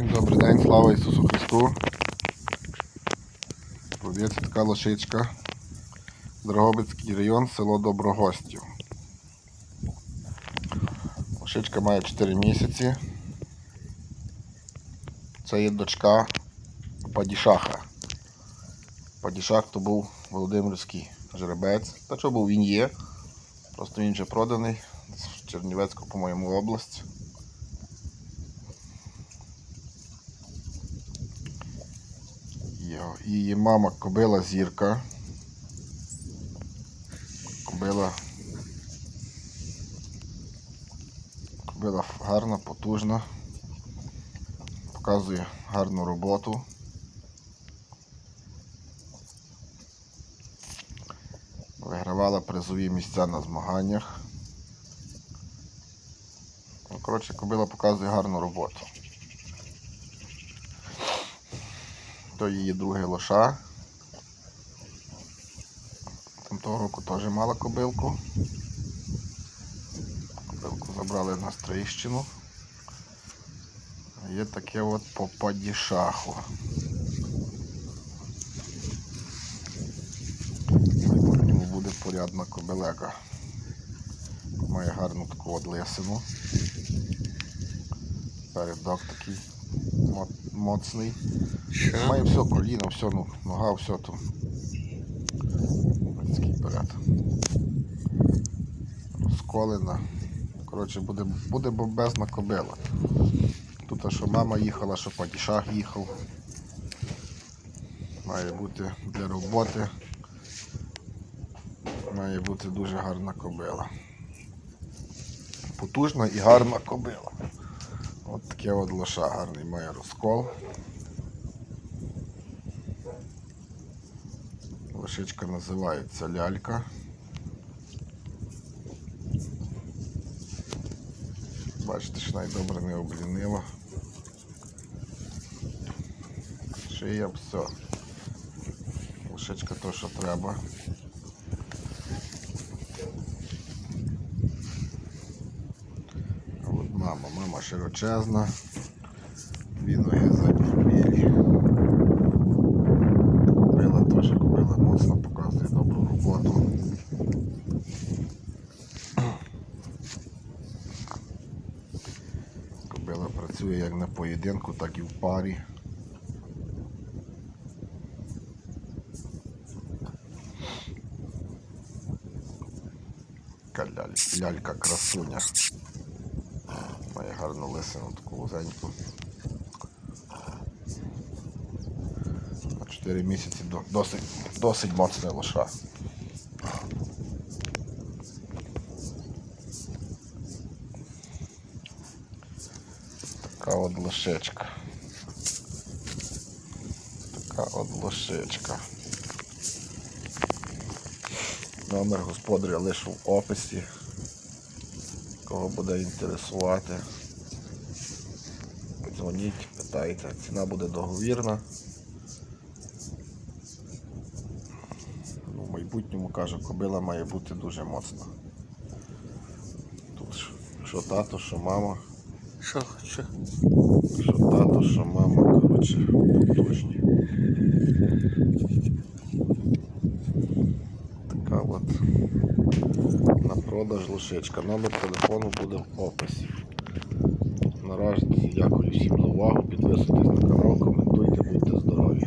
Всім добрий день, слава Ісусу Христу. Продається така лошичка. Дрогобицький район, село Доброгостів. Лошичка має 4 місяці. Це є дочка Падішаха. Падішах то був Володимирський жеребець. Та що був він є. Просто він вже проданий з Чернівецьку, по-моєму, область. Його- Її мама кобила зірка. Кобила. Кобила гарна, потужна. Показує гарну роботу. Вигравала призові місця на змаганнях. Ну, коротше, кобила показує гарну роботу. То її другий лоша. Там того року теж мала кобилку. Кобилку забрали на Стрийщину. Є таке от по падішаху. В майбутньому буде порядна кобилека. Має гарну таку от лисину. Передок такий мо- моцний. Має все, коліно, все, ну, нога, все. Ось такий перед. Розколена. Коротше, буде, буде бомбезна кобила. Тут а що мама їхала, що падішах їхав. Має бути для роботи. Має бути дуже гарна кобила. Потужна і гарна кобила. От таке от лоша гарний має розкол. Лошичка називається лялька. Бачите, що найдобре не облінила. Шия, все. Лошичка то, що треба. А от мама, мама широчезна. Дві ноги задні білі. Купила теж купила моцно, показує добру роботу. Кобила працює як на поєдинку, так і в парі. Лялька красуня. Має гарну лисину таку вузеньку. На 4 місяці досить, досить моцна лоша. Така от лошечка. Така от лошечка. Номер господаря лише в описі. Кого буде інтересувати. Дзвоніть, питайте. Ціна буде договірна. Ну, в майбутньому кажу, кобила має бути дуже моцна. Тут що тато, що мама. Що, що? Що тато, що мама, коротше, потужні. продаж лошечка. Номер телефону буде в описі. Наразі дякую всім за увагу. Підписуйтесь на канал, коментуйте, будьте здорові.